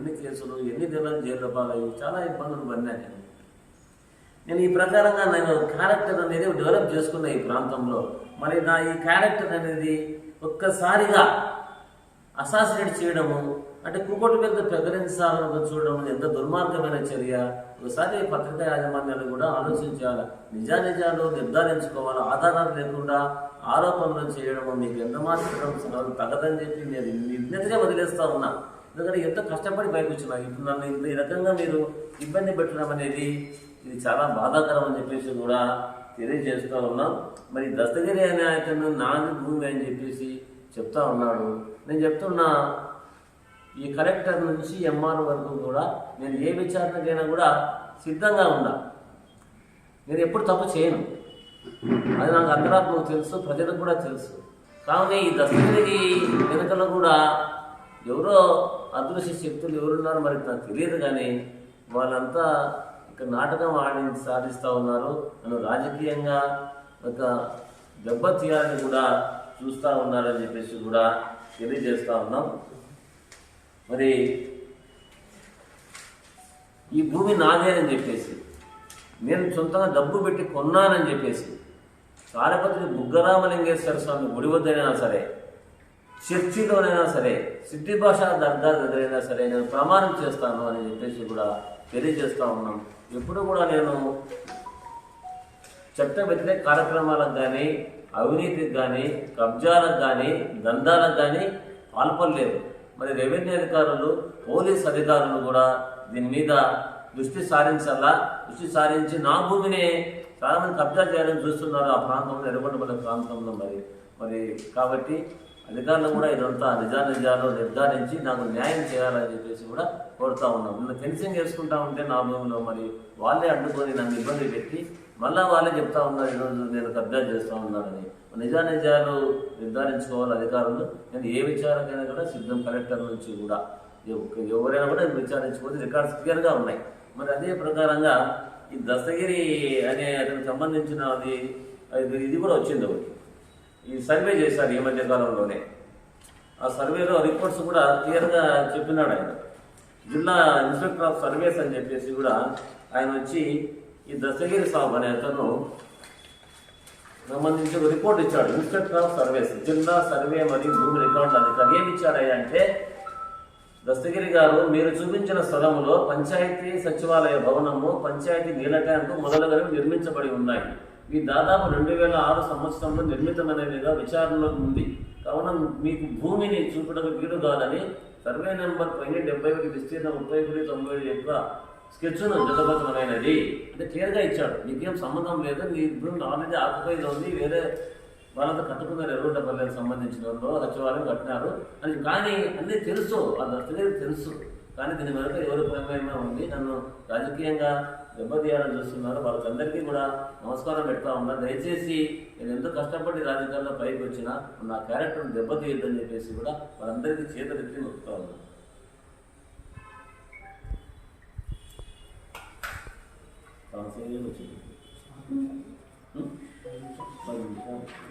ఎన్ని కేసులు ఎన్ని దినాలు జైల్లో పాలయ్యి చాలా ఇబ్బందులు పడినా నేను. నేను ఈ ప్రకారంగా నేను క్యారెక్టర్ అనేది డెవలప్ చేసుకున్న ఈ ప్రాంతంలో. మరి నా ఈ క్యారెక్టర్ అనేది ఒక్కసారిగా అసాసినేట్ చేయడము అంటే కుకోటి మీద ప్రకటించాలని చూడడం ఎంత దుర్మార్గమైన చర్య? ఒకసారి పత్రికా యాజమాన్యాలు కూడా ఆలోచించాలి. నిజానిజాలు నిర్ధారించుకోవాలి. ఆధారాలు లేకుండా ఆరోపణలు చేయడము మీకు ఎంత మాత్రం తగదని చెప్పి నేను నిర్ణతిగా వదిలేస్తా ఉన్నా. ఎందుకంటే ఎంతో కష్టపడి పైకి వచ్చినా ఇప్పుడు నన్ను ఇంత ఈ రకంగా మీరు ఇబ్బంది పెట్టడం అనేది ఇది చాలా బాధాకరం అని చెప్పేసి కూడా తెలియజేస్తూ ఉన్నాం. మరి దస్తగిరి అనే అతను నాది భూమి అని చెప్పేసి చెప్తా ఉన్నాడు. నేను చెప్తున్నా ఈ కలెక్టర్ నుంచి ఎంఆర్ వరకు కూడా నేను ఏ విచారణకైనా కూడా సిద్ధంగా ఉన్నా నేను ఎప్పుడు తప్పు చేయను. అది నాకు అంతరాత్మకు తెలుసు ప్రజలకు కూడా తెలుసు. కావున ఈ దస్తగిరి వెనుకలో కూడా ఎవరో అదృశ్య శక్తులు ఎవరున్నారో మరి నాకు తెలియదు కానీ వాళ్ళంతా ఒక నాటకం ఆడి సాధిస్తూ ఉన్నారు. నన్ను రాజకీయంగా ఒక దెబ్బ తీయాలని కూడా చూస్తూ ఉన్నారని చెప్పేసి కూడా తెలియజేస్తూ ఉన్నాం. మరి ఈ భూమి నాదేనని చెప్పేసి నేను సొంతంగా డబ్బు పెట్టి కొన్నానని చెప్పేసి తారపతి బుగ్గరామలింగేశ్వర స్వామి గుడి వద్దైనా సరే చర్చిలోనైనా సరే సిద్ధి భాష దర్గా దగ్గరైనా సరే నేను ప్రమాణం చేస్తాను అని చెప్పేసి కూడా తెలియజేస్తూ ఉన్నాం. ఎప్పుడు కూడా నేను చట్ట వ్యతిరేక కార్యక్రమాలకు కానీ అవినీతికి కానీ కబ్జాలకు కానీ దందాలకు కానీ పాల్పడలేదు. మరి రెవెన్యూ అధికారులు పోలీస్ అధికారులు కూడా దీని మీద దృష్టి సారించాలా? దృష్టి సారించి నా భూమిని చాలా మంది కబ్జా చేయాలని చూస్తున్నారు. ఆ ప్రాంతంలో ఎర్రగొండపల్లి ప్రాంతంలో మరి. మరి కాబట్టి అధికారులు కూడా ఇదంతా నిజానిజాలు నిర్ధారించి నాకు న్యాయం చేయాలని చెప్పేసి కూడా కోరుతా ఉన్నాం. నిన్న ఫెన్సింగ్ వేసుకుంటా ఉంటే నా భూమిలో మరి వాళ్ళే అడ్డుకొని నన్ను ఇబ్బంది పెట్టి మళ్ళా వాళ్ళే చెప్తా ఉన్నారు ఈరోజు నేను కబ్జా చేస్తూ ఉన్నానని. నిజానిజాలు నిర్ధారించుకోవాలి అధికారులు. నేను ఏ విచారకైనా కూడా సిద్ధం కలెక్టర్ నుంచి కూడా ఎవరైనా కూడా విచారించుకోవచ్చు. రికార్డ్స్ క్లియర్గా ఉన్నాయి. మరి అదే ప్రకారంగా ఈ దస్తగిరి అనే అతనికి సంబంధించిన అది అది- ఇది కూడా వచ్చింది ఒకటి. ఈ సర్వే చేశారు ఈ మధ్య కాలంలోనే. ఆ సర్వేలో రిపోర్ట్స్ కూడా క్లియర్గా చెప్పినాడు ఆయన. జిల్లా ఇన్స్పెక్టర్ ఆఫ్ సర్వేస్ అని చెప్పేసి కూడా ఆయన వచ్చి ఈ దశగిరి సాబ్ అనే అతను సంబంధించి ఒక రిపోర్ట్ ఇచ్చాడు. ఇన్స్పెక్టర్ ఆఫ్ సర్వేస్ జిల్లా సర్వే మరియు భూమి రికార్డుల అధికారి ఏమి ఇచ్చాడయ్యా అంటే దస్తగిరి గారు మీరు చూపించిన స్థలంలో పంచాయతీ సచివాలయ భవనము పంచాయతీ నీళ్ళ ట్యాంకు మొదలగునవి నిర్మించబడి ఉన్నాయి. ఇది దాదాపు రెండు వేల ఆరు సంవత్సరంలో నిర్మితమైనదిగా విచారణలో ఉంది. కావున మీకు భూమిని చూపడం వీలు కాదని సర్వే నెంబర్ పైన డెబ్బై ఒకటి విస్తీర్ణ ముప్పై ఒకటి తొంభై ఏడు యొక్క స్కెచ్ను జతబద్ధమైనది అంటే క్లియర్గా ఇచ్చాడు. మీకేం సంబంధం లేదు. మీ భూమి ఆల్రెడీ ఆకుపైలో ఉంది. వేరే వాళ్ళంతా కట్టుకున్నారు. ఎర్రగొండపల్లికి సంబంధించిన వాళ్ళు. సచివాలయం కట్టినారు. అని కానీ అన్నీ తెలుసు. ఆ దస్తగిరి తెలుసు. కానీ దీని వెనుక ఎవరి ప్రమేయమే ఉంది. నన్ను రాజకీయంగా దెబ్బతీయాలని చూస్తున్నారు. వాళ్ళకందరికీ కూడా నమస్కారం పెడతా ఉన్నా. దయచేసి నేను ఎంతో కష్టపడి రాజకీయాల్లో పైకి వచ్చినా నా క్యారెక్టర్ని దెబ్బతీయొద్దని చెప్పేసి కూడా వాళ్ళందరికీ చేతులెత్తి నొక్కుతా ఉన్నా. వచ్చింది. హ్మ్? పది నిమిషాలు.